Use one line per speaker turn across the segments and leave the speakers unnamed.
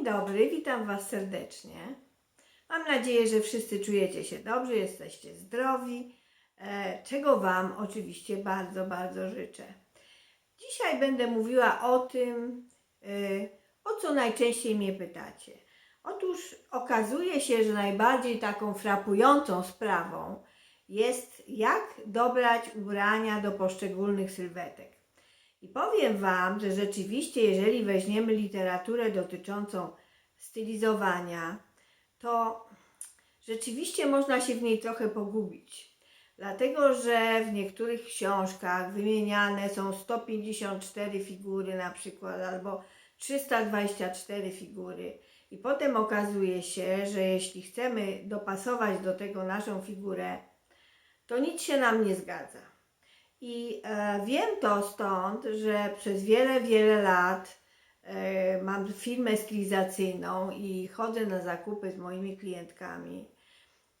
Dzień dobry, witam Was serdecznie. Mam nadzieję, że wszyscy czujecie się dobrze, jesteście zdrowi, e, czego Wam oczywiście bardzo, bardzo życzę. Dzisiaj będę mówiła o tym, e, o co najczęściej mnie pytacie. Otóż okazuje się, że najbardziej taką frapującą sprawą jest, jak dobrać ubrania do poszczególnych sylwetek. I powiem Wam, że rzeczywiście, jeżeli weźmiemy literaturę dotyczącą stylizowania, to rzeczywiście można się w niej trochę pogubić. Dlatego, że w niektórych książkach wymieniane są 154 figury na przykład, albo 324 figury. I potem okazuje się, że jeśli chcemy dopasować do tego naszą figurę, to nic się nam nie zgadza. I e, wiem to stąd, że przez wiele, wiele lat e, mam firmę stylizacyjną i chodzę na zakupy z moimi klientkami.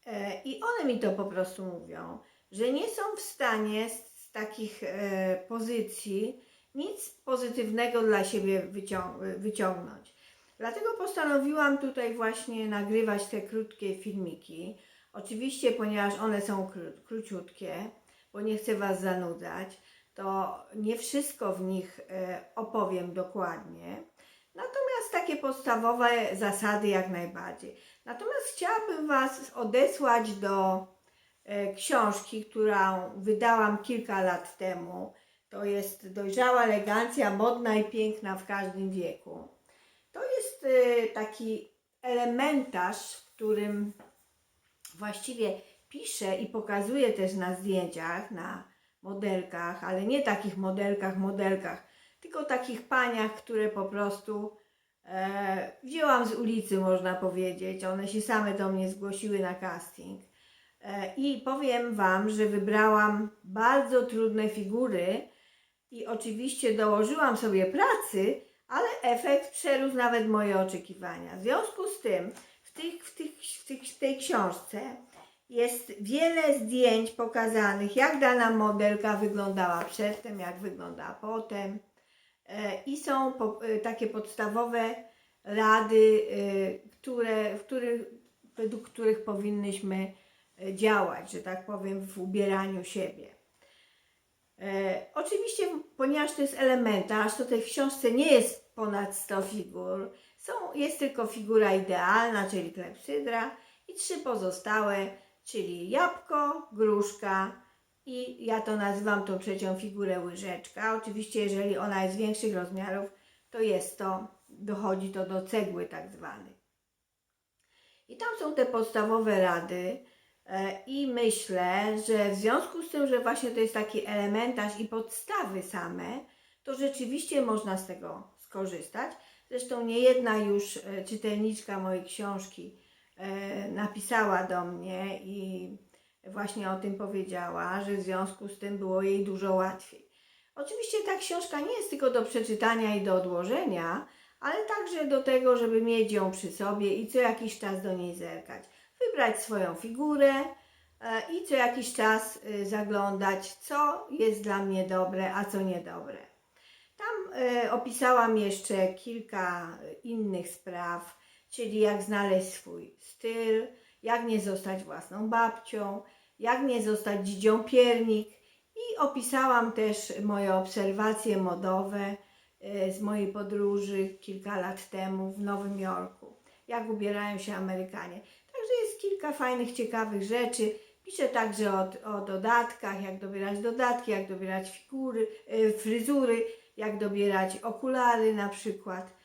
E, I one mi to po prostu mówią, że nie są w stanie z, z takich e, pozycji nic pozytywnego dla siebie wycią- wyciągnąć. Dlatego postanowiłam tutaj właśnie nagrywać te krótkie filmiki. Oczywiście, ponieważ one są kró- króciutkie, bo nie chcę Was zanudzać, to nie wszystko w nich e, opowiem dokładnie. Natomiast takie podstawowe zasady jak najbardziej. Natomiast chciałabym Was odesłać do e, książki, którą wydałam kilka lat temu. To jest Dojrzała elegancja, modna i piękna w każdym wieku. To jest e, taki elementarz, w którym właściwie piszę i pokazuję też na zdjęciach, na modelkach, ale nie takich modelkach, modelkach, tylko takich paniach, które po prostu e, wzięłam z ulicy, można powiedzieć. One się same do mnie zgłosiły na casting. E, I powiem Wam, że wybrałam bardzo trudne figury i oczywiście dołożyłam sobie pracy, ale efekt przerósł nawet moje oczekiwania. W związku z tym w, tych, w, tych, w, tych, w tej książce jest wiele zdjęć pokazanych, jak dana modelka wyglądała przedtem, jak wygląda potem. E, I są e, takie podstawowe rady, e, które, w których, według których powinnyśmy działać, że tak powiem, w ubieraniu siebie. Oczywiście, ponieważ to jest elementarz, to tej książce nie jest ponad 100 figur. Są, jest tylko figura idealna, czyli klepsydra i trzy pozostałe, czyli jabłko, gruszka i ja to nazywam tą trzecią figurę łyżeczka. Oczywiście, jeżeli ona jest większych rozmiarów, to jest to, dochodzi to do cegły tak zwanej. I tam są te podstawowe rady. E, I myślę, że w związku z tym, że właśnie to jest taki elementarz i podstawy same, to rzeczywiście można z tego skorzystać. Zresztą nie jedna już e, czytelniczka mojej książki napisała do mnie i właśnie o tym powiedziała, że w związku z tym było jej dużo łatwiej. Oczywiście ta książka nie jest tylko do przeczytania i do odłożenia, ale także do tego, żeby mieć ją przy sobie i co jakiś czas do niej zerkać. Wybrać swoją figurę e, i co jakiś czas e, zaglądać, co jest dla mnie dobre, a co niedobre. Tam e, opisałam jeszcze kilka innych spraw, czyli jak znaleźć swój styl, jak nie zostać własną babcią, jak nie zostać dzidzią piernik i opisałam też moje obserwacje modowe e, z mojej podróży kilka lat temu w Nowym Jorku, jak ubierają się Amerykanie. Także jest kilka fajnych, ciekawych rzeczy. Piszę także o, o dodatkach, jak dobierać dodatki, jak dobierać figury, e, fryzury, jak dobierać okulary na przykład.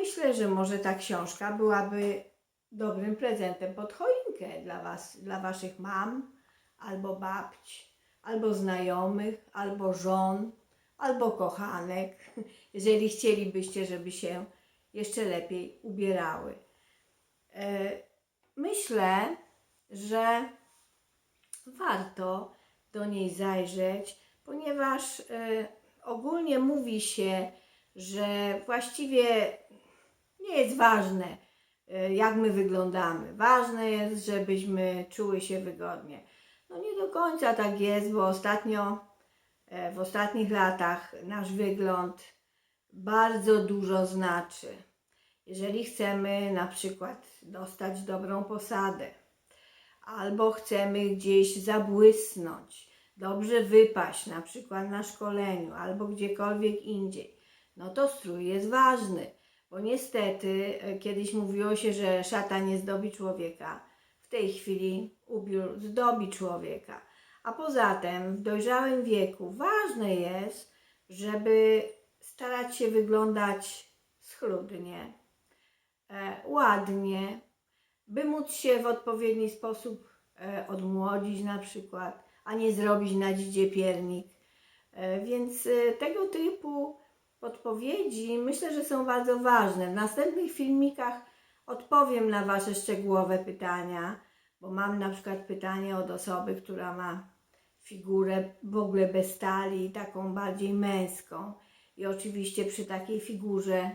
Myślę, że może ta książka byłaby dobrym prezentem pod choinkę dla was, dla waszych mam, albo babć, albo znajomych, albo żon, albo kochanek, jeżeli chcielibyście, żeby się jeszcze lepiej ubierały. E, Myślę, że warto do niej zajrzeć, ponieważ e, ogólnie mówi się, że właściwie nie jest ważne, e, jak my wyglądamy. Ważne jest, żebyśmy czuły się wygodnie. No nie do końca tak jest, bo ostatnio, e, w ostatnich latach nasz wygląd bardzo dużo znaczy. Jeżeli chcemy na przykład dostać dobrą posadę, albo chcemy gdzieś zabłysnąć, dobrze wypaść, na przykład na szkoleniu, albo gdziekolwiek indziej, no to strój jest ważny, bo niestety e, kiedyś mówiło się, że szata nie zdobi człowieka. W tej chwili ubiór zdobi człowieka. A poza tym w dojrzałym wieku ważne jest, żeby starać się wyglądać schludnie, e, ładnie, by móc się w odpowiedni sposób e, odmłodzić na przykład, a nie zrobić na dzidzie piernik. Więc tego typu podpowiedzi myślę, że są bardzo ważne. W następnych filmikach odpowiem na Wasze szczegółowe pytania, bo mam na przykład pytanie od osoby, która ma figurę w ogóle bez talii, taką bardziej męską. I oczywiście przy takiej figurze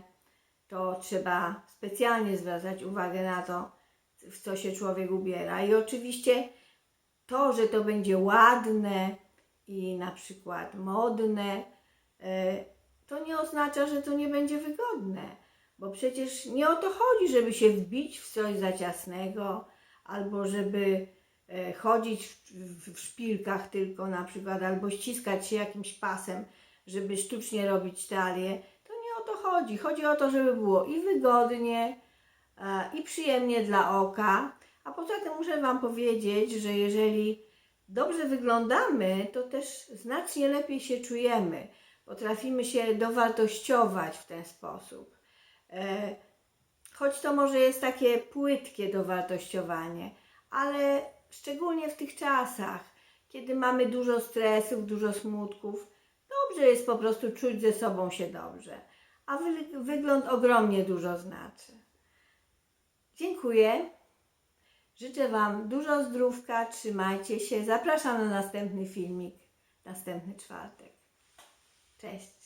to trzeba specjalnie zwracać uwagę na to, w co się człowiek ubiera. I oczywiście to, że to będzie ładne i na przykład modne, e, to nie oznacza, że to nie będzie wygodne. Bo przecież nie o to chodzi, żeby się wbić w coś za ciasnego, albo żeby e, chodzić w, szpilkach tylko na przykład, albo ściskać się jakimś pasem, żeby sztucznie robić talię. To nie o to chodzi. Chodzi o to, żeby było i wygodnie, e, i przyjemnie dla oka. A poza tym muszę Wam powiedzieć, że jeżeli dobrze wyglądamy, to też znacznie lepiej się czujemy. Potrafimy się dowartościować w ten sposób. E, Choć to może jest takie płytkie dowartościowanie, ale szczególnie w tych czasach, kiedy mamy dużo stresów, dużo smutków, dobrze jest po prostu czuć ze sobą się dobrze. A wy, wygląd ogromnie dużo znaczy. Dziękuję. Życzę Wam dużo zdrówka, trzymajcie się. Zapraszam na następny filmik, następny czwartek. Cześć.